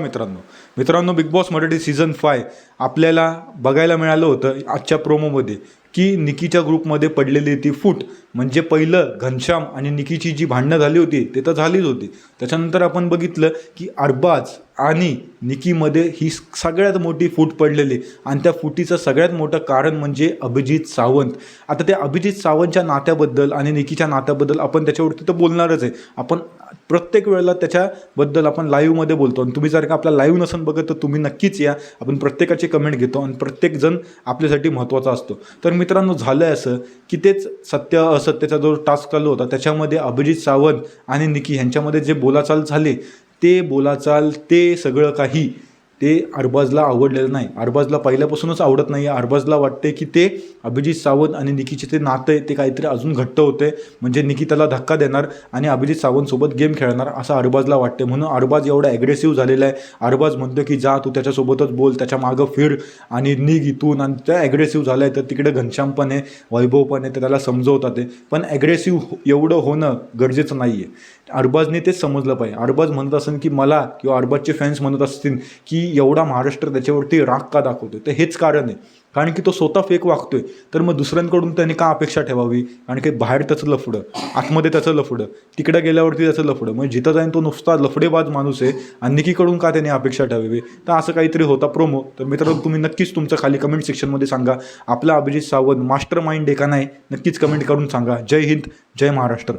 नमस्कार मित्रांनो. मित्रांनो Bigg Boss Marathi season five आपल्याला बघायला मिळालं होतं आजच्या प्रोमोमध्ये की निकीच्या ग्रुपमध्ये पडलेली ती फूट म्हणजे पहिलं घनश्याम आणि निकीची जी भांडणं झाली होती ते तर झालीच होती. त्याच्यानंतर आपण बघितलं की अरबाज आणि निकीमध्ये ही सगळ्यात मोठी फूट पडलेली आणि त्या फुटीचं सगळ्यात मोठं कारण म्हणजे अभिजित सावंत. आता त्या अभिजित सावंतच्या नात्याबद्दल आणि निकीच्या नात्याबद्दल आपण त्याच्यावरती तर बोलणारच आहे. आपण प्रत्येक वेळेला त्याच्याबद्दल आपण लाईव्हमध्ये बोलतो आणि तुम्ही जर का आपला लाईव्ह नसून बघत तर तुम्ही नक्कीच या. आपण प्रत्येकाचे कमेंट घेतो आणि प्रत्येकजण आपल्यासाठी महत्त्वाचा असतो. तर मित्रांनो झालं आहे असं की तेच सत्य असत्याचा जो टास्क चालू होता त्याच्यामध्ये अभिजित सावंत आणि निकी ह्यांच्यामध्ये जे बोलाचाल झाले ते बोलाचाल ते सगळं काही ते अरबाजला आवडलेलं नाही. अरबाजला पहिल्यापासूनच आवडत नाही आहे अरबाजला वाटते की ते अभिजित सावंत आणि निकीचे ते नातं आहे ते काहीतरी अजून घट्ट होते म्हणजे निकी त्याला धक्का देणार आणि अभिजित सावंतसोबत गेम खेळणार असं अरबाजला वाटते म्हणून अरबाज एवढा ॲग्रेसिव्ह झालेला आहे. अरबाज म्हणतो की जा तू त्याच्यासोबतच बोल त्याच्या मागं फिर आणि निघ इथून. आणि त्या ॲग्रेसिव्ह झालं आहे तर तिकडे घनश्याम पण आहे वैभव पण आहे तर त्याला समजवतात ते पण ॲग्रेसिव्ह हो, एवढं होणं गरजेचं नाही आहे अरबाजने तेच समजलं पाहिजे. अरबाज म्हणत असेल की मला किंवा अरबाजचे फॅन्स म्हणत असतील की एवढा महाराष्ट्र त्याच्यावरती राग का दाखवतोय? तर हेच कारण आहे. कारण की तो स्वतः फेक वागतोय. तर मग दुसऱ्यांकडून त्याने का अपेक्षा ठेवावी? आणि काही बाहेर त्याचं लफडं आतमध्ये त्याचं लफडं तिकडे गेल्यावरती त्याचं लफडं म्हणजे जिथं जाईन तो नुसता लफडेबाज माणूस आहे आणि निकीकडून का त्याने अपेक्षा ठेवावी? तर असं काहीतरी होता प्रोमो तर मित्रांनो तुम्ही नक्कीच तुमचं खाली कमेंट सेक्शनमध्ये सांगा. आपला अभिजित सावंत मास्टर माइंड आहे का नाही नक्कीच कमेंट करून सांगा. जय हिंद जय महाराष्ट्र.